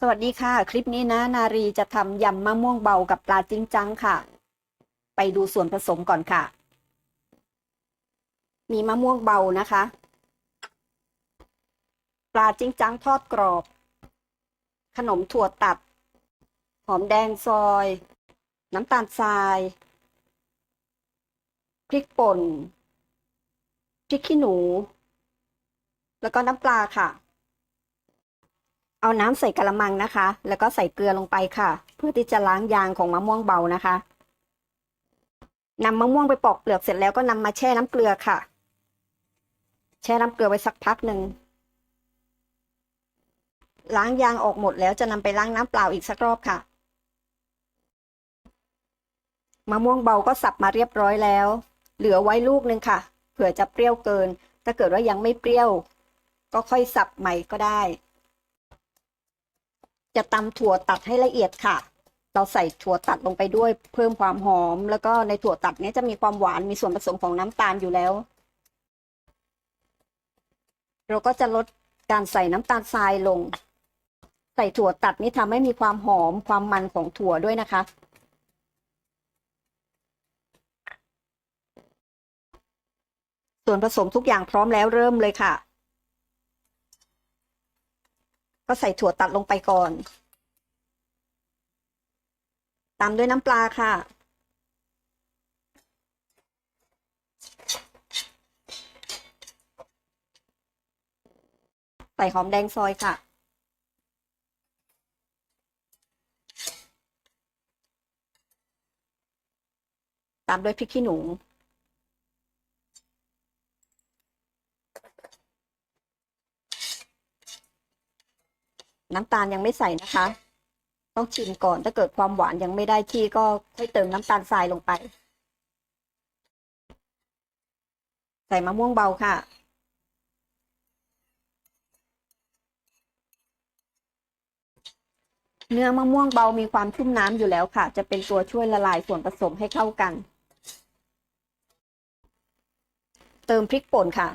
สวัสดีค่ะ คลิปนี้นะ นารีจะทำยำมะม่วงเบากับปลาจิ้งจังค่ะ ไปดูส่วนผสมก่อนค่ะ มีมะม่วงเบานะคะ ปลาจิ้งจังทอดกรอบ ขนมถั่วตัด หอมแดงซอย น้ำตาลทราย พริกป่น พริกขี้หนู แล้วก็น้ำปลาค่ะ เอาน้ำใส่กระมังนะคะ แล้วก็ใส่เกลือลงไปค่ะ เพื่อที่จะล้างยางของมะม่วงเบานะคะนำมะม่วงไปปอกเปลือกเสร็จแล้วก็นำมาแช่น้ำเกลือค่ะ แช่น้ำเกลือไว้สักพักหนึ่งล้างยางออกหมดแล้วจะนำไปล้างน้ำเปล่าอีกสักรอบค่ะมะม่วงเบาก็สับมาเรียบร้อยแล้ว เหลือไว้ลูกหนึ่งค่ะ เผื่อจะเปรี้ยวเกิน ถ้าเกิดว่ายังไม่เปรี้ยว ก็ค่อยสับใหม่ก็ได้ จะตำถั่วตัดให้ละเอียดค่ะ เราใส่ถั่วตัดลงไปด้วยเพิ่มความหอม แล้วก็ในถั่วตัดนี้จะมีความหวานมีส่วนผสมของน้ำตาลอยู่แล้ว เราก็จะลดการใส่น้ำตาลทรายลง ใส่ถั่วตัดนี่ทำให้มีความหอมความมันของถั่วด้วยนะคะ ส่วนผสมทุกอย่างพร้อมแล้วเริ่มเลยค่ะ ก็ใส่ถั่วตัดลงไปก่อน ตามด้วยน้ำปลาค่ะ ใส่หอมแดงซอยค่ะ ตามด้วยพริกขี้หนู น้ำตาลยังไม่ใส่นะคะ ต้องชิมก่อนถ้าเกิดความหวานยังไม่ได้ที่ก็ค่อยเติมน้ำตาลทรายลงไป ใส่มะม่วงเบาค่ะเนื้อมะม่วงเบามีความชุ่มน้ำอยู่แล้วค่ะ จะเป็นตัวช่วยละลายส่วนผสมให้เข้ากัน เติมพริกป่นค่ะ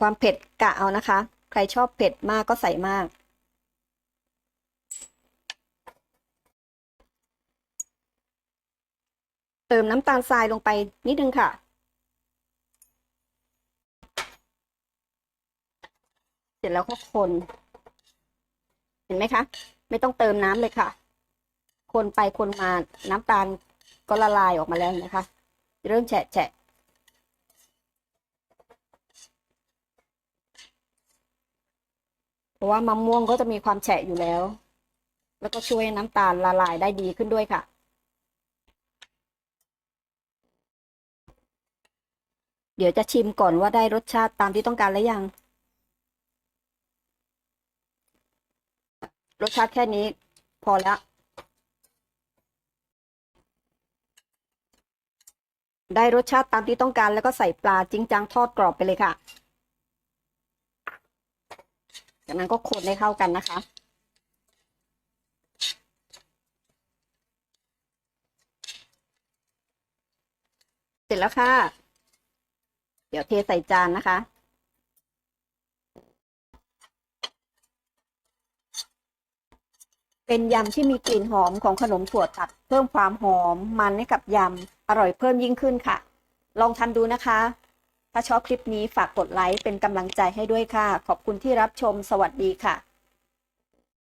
ความเผ็ดกะเอานะคะ ใครชอบเผ็ดมากก็ใส่มาก เติมน้ำตาลทรายลงไปนิดนึงค่ะ เสร็จแล้วก็คน เห็นไหมคะ ไม่ต้องเติมน้ำเลยค่ะ คนไปคนมาน้ำตาลก็ละลายออกมาแล้วนะคะ เริ่มแฉะแฉะ เพ ราะว่ามะม่วงก็จะมีความแฉะอยู่แล้ว แล้วก็ช่วยน้ำตาลละลายได้ดีขึ้นด้วยค่ะ เดี๋ยวจะชิมก่อนว่าได้รสชาติตามที่ต้องการหรือยัง รสชาติแค่นี้พอแล้วได้รสชาติตามที่ต้องการแล้วก็ใส่ปลาจิ้งจังทอดกรอบไปเลยค่ะ จากนั้นก็คนให้เข้ากันนะคะ เสร็จแล้วค่ะ เดี๋ยวเทใส่จานนะคะเป็นยำที่มีกลิ่นหอมของขนมถั่วตัด เพิ่มความหอมมันให้กับยำ อร่อยเพิ่มยิ่งขึ้นค่ะ ลองทำดูนะคะ ถ้าชอบคลิปนี้ฝากกดไลค์เป็นกำลังใจให้ด้วยค่ะ ขอบคุณที่รับชมสวัสดีค่ะ